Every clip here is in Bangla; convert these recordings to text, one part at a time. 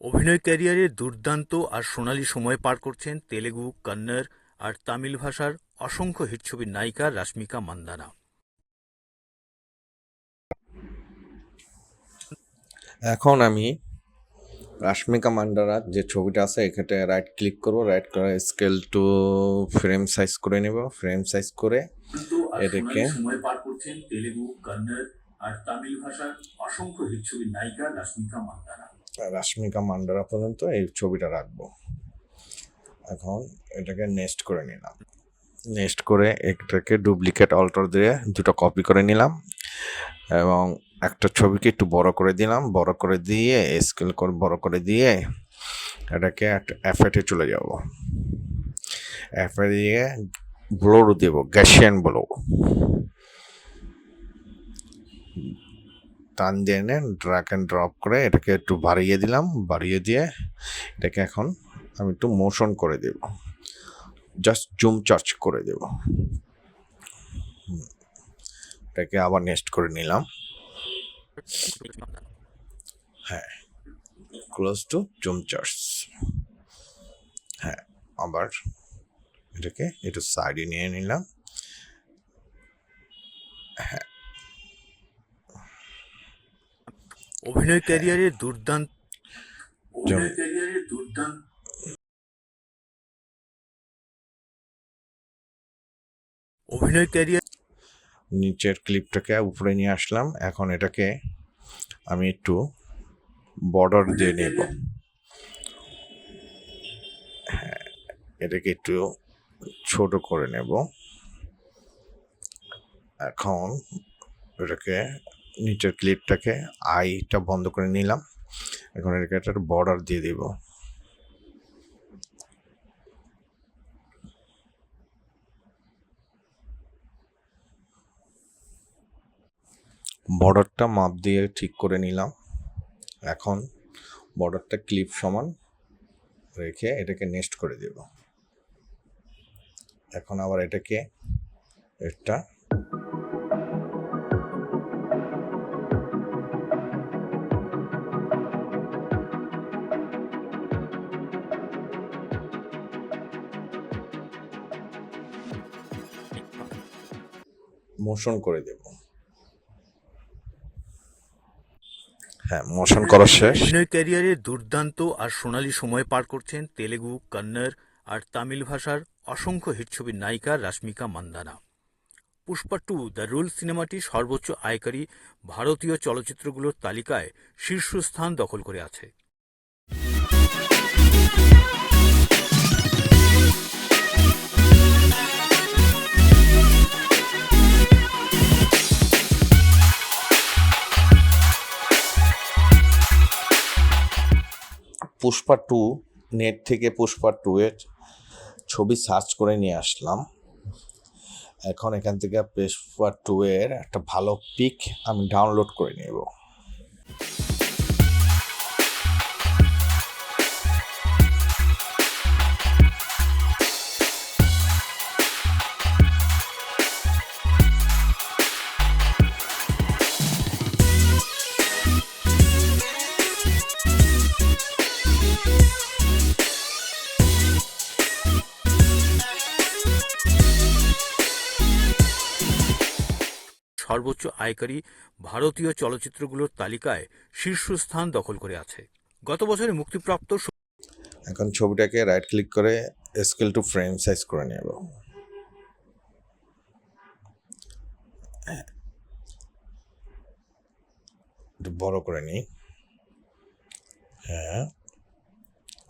অভিনয় ক্যারিয়ারে দুর্দান্ত আর সোনালি সময় পার করছেন তেলেগু কন্নড় আর তামিল ভাষার অসংখ্য হিট ছবির নায়িকা রাশ্মিকা মান্দানা। এখন আমি রাশ্মিকা মান্ডারা যে ছবিটা আছে এখানে রাইট ক্লিক করব রাইট করে স্কেল টু ফ্রেম সাইজ করে নেব ফ্রেম সাইজ করে এটাকে সময় পার করছেন তেলেগু কন্নড় আর তামিল ভাষার অসংখ্য হিট ছবির নায়িকা রাশ্মিকা মান্দানা। রাশ্মিকা মান্ডারা পর্যন্ত এই ছবিটা রাখব। এখন এটাকে নেক্সট করে নিলাম। নেক্সট করে এটাকে ডুপ্লিকেট অল্টার দিয়ে দুটো কপি করে নিলাম এবং একটা ছবিকে একটু বড় করে দিলাম। বড় করে দিয়ে স্কেল করে বড় করে দিয়ে এটাকে একটা অ্যাফেটে চলে যাব। অ্যাফে দিয়ে ব্লোর দেব গ্যাসিয়ান ব্লো টান দিয়ে এনে ড্রাক অ্যান্ড ড্রপ করে এটাকে একটু বাড়িয়ে দিলাম, বাড়িয়ে দিয়ে এটাকে এখন আমি একটু মোশন করে দেব। জাস্ট জুম চার্জ করে দেব। এটাকে আবার নেক্সট করে নিলাম। হ্যাঁ ক্লোজ টু জুম চার্জ হ্যাঁ আবার এটাকে একটু সাইডে নিয়ে নিলাম। অভিনয় ক্যারিয়ারে দুর্দান্ত অভিনয় ক্যারিয়ারে দুর্দান্ত অভিনয় ক্যারিয়ার নিচের ক্লিপটাকে উপরে নিয়ে আসলাম। এখন এটাকে আমি একটু বর্ডার দিয়ে নেব। হ্যাঁ এটাকে একটু ছোট করে নেব। এখন এটাকে নিচের ক্লিপটাকে আইটা বন্ধ করে নিলাম। এখন এটাকে একটা বর্ডার দিয়ে দেব। বর্ডারটা মাপ দিয়ে ঠিক করে নিলাম। এখন বর্ডারটা ক্লিপ সমান রেখে এটাকে নেক্সট করে দেব। এখন আবার এটাকে এটা মোশন করে দেব। হ্যাঁ মোশন করা শেষ। অভিনয় ক্যারিয়ারে দুর্দান্ত আর সোনালি সময় পার করছেন তেলেগু কন্নড় আর তামিল ভাষার অসংখ্য হিট ছবির নায়িকা Rashmika Mandanna. Pushpa two the rule সিনেমাটি সর্বোচ্চ আয়কারী ভারতীয় চলচ্চিত্রগুলোর তালিকায় শীর্ষস্থান দখল করে আছে। পুষ্পা টু, নেট থেকে পুষ্পা টু এর ছবি সার্চ করে নিয়ে আসলাম। এখন এখান থেকে পুষ্পা টু এর একটা ভালো পিক আমি ডাউনলোড করে নেব। সর্বোচ্চ আয়কারী ভারতীয় চলচ্চিত্রগুলোর তালিকায় শীর্ষস্থান দখল করে আছে। গত বছরে মুক্তিপ্রাপ্ত এখন ছবিটাকে রাইট ক্লিক করে স্কেল টু ফ্রেম সাইজ করে নেব। একটু বড় করে নিই। হ্যাঁ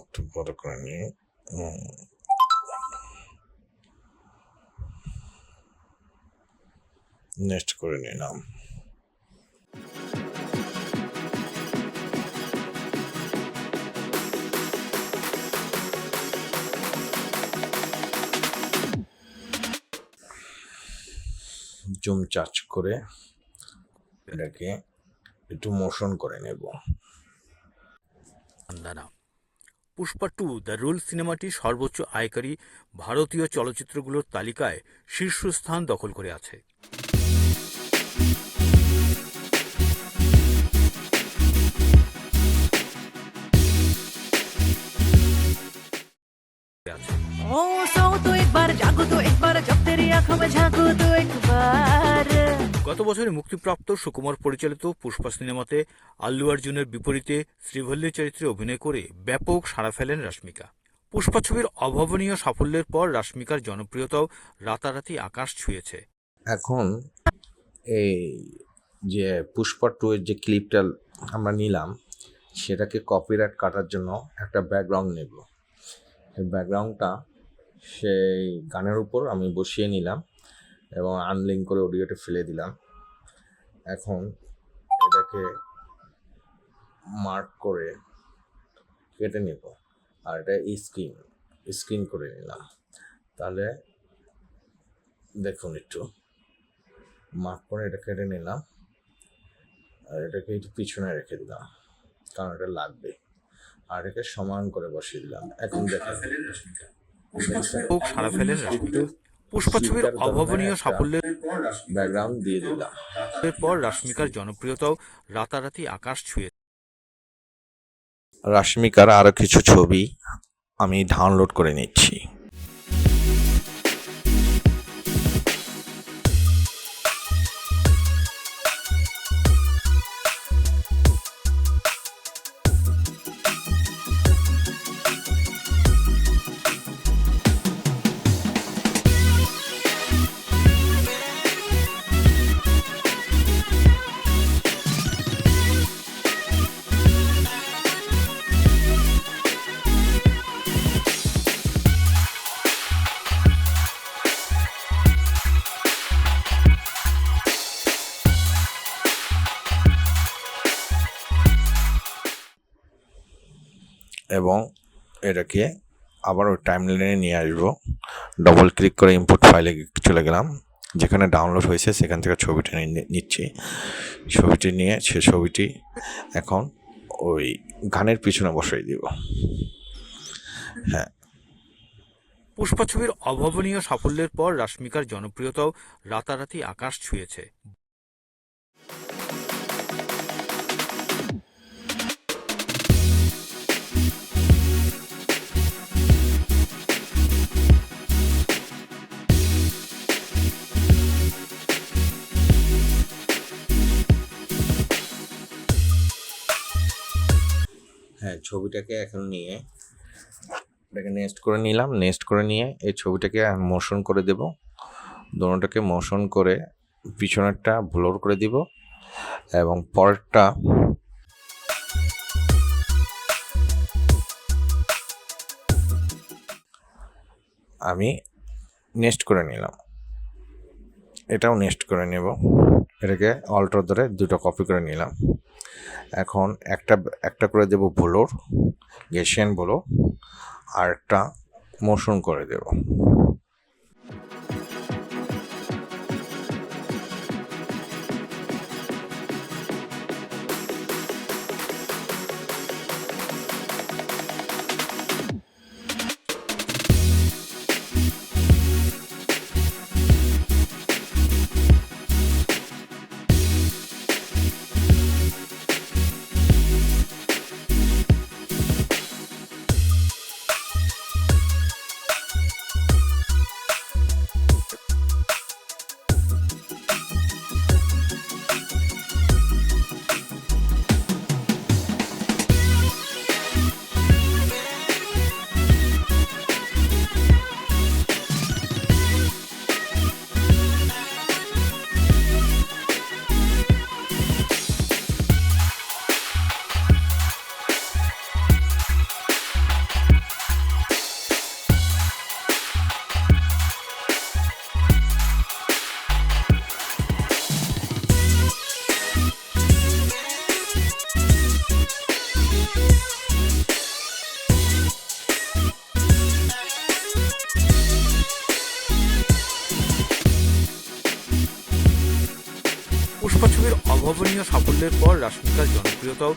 একটু বড় করে নিই। নেক্সট করে নিলাম জুম চার্জ করে এটাকে একটু মোশন করে নেব Mandanna Pushpa two, the rule সিনেমাটি সর্বোচ্চ আয়কারী ভারতীয় চলচ্চিত্রগুলোর তালিকায় শীর্ষস্থান দখল করে আছে। ओ सो तो एक बार जागो तो एक बार जब तेरी आंखों में झांको तो एक बार গত বছরে মুক্তিপ্রাপ্ত সুকুমার পরিচালিত পুষ্পা সিনেমাতে আল্লু অর্জুনের বিপরীতে শ্রীভল্লি চরিত্রে অভিনয় করে ব্যাপক সাড়া ফেলেন রাশমিকা। পুষ্পা ছবির অভাবনীয় সাফল্যের পর রাশমিকার জনপ্রিয়তাও রাতারাতি আকাশ ছুঁয়েছে। এখন এই যে পুষ্পা টু এর যে ক্লিপটা আমরা নিলাম সেটাকে কপিরাইট কাটার জন্য একটা ব্যাকগ্রাউন্ড নেব। ব্যাকগ্রাউন্ডটা সেই গানের উপর আমি বসিয়ে নিলাম এবং আনলিঙ্ক করে অডিওটা ফেলে দিলাম। এখন এটাকে মার্ক করে কেটে নেব। আর এটা স্ক্রিন স্ক্রিন করে নিলাম। তাহলে দেখুন একটু। মার্ক করে এটা কেটে নিলাম। আর এটাকে একটু পিছনে রেখে দিলাম। কারণ এটা লাগবে। আর একে সমান করে বসিয়ে দিলাম। এখন দেখেন সারা ফেলেন পুষ্পা ছবির অভাবনীয় সাফল্যের ব্যাকগ্রাউন্ড দিয়ে দিলাম। এরপর রাশ্মিকার জনপ্রিয়তাও রাতারাতি আকাশ ছুঁয়ে রাশ্মিকার আরও কিছু ছবি আমি ডাউনলোড করে নিচ্ছি। এবং এটাকে আবার ওই টাইম লাইনে নিয়ে আসব। ডবল ক্লিক করে ইনপুট ফাইলে চলে গেলাম। যেখানে ডাউনলোড হয়েছে, সেখান থেকে ছবিটা নিচ্ছি। ছবিটি নিয়ে সে ছবিটি এখন ওই গানের পিছনে বসাই দিব। হ্যাঁ। পুষ্পা ছবির অভাবনীয় সাফল্যের পর রাশ্মিকার জনপ্রিয়তাও রাতারাতি আকাশ ছুঁয়েছে। ছবিটাকে এখন নিয়ে এটাকে নেক্সট করে নিলাম নেক্সট করে নিয়ে এই ছবিটাকে মোশন করে দেব। দোনোটাকে মোশন করে পিছনেরটা ব্লোর করে দিব এবং পরেরটা আমি নেক্সট করে নিলাম। এটাও নেক্সট করে নেব। এটাকে অল্টার ধরে দুটো কপি করে নিলাম। এখন একটা একটা করে দেব ভুলোর গেশিয়ান বলো আর একটা মোশন করে দেব। অভাবনীয় সাফল্যের পর রাশমিকার জনপ্রিয়তাও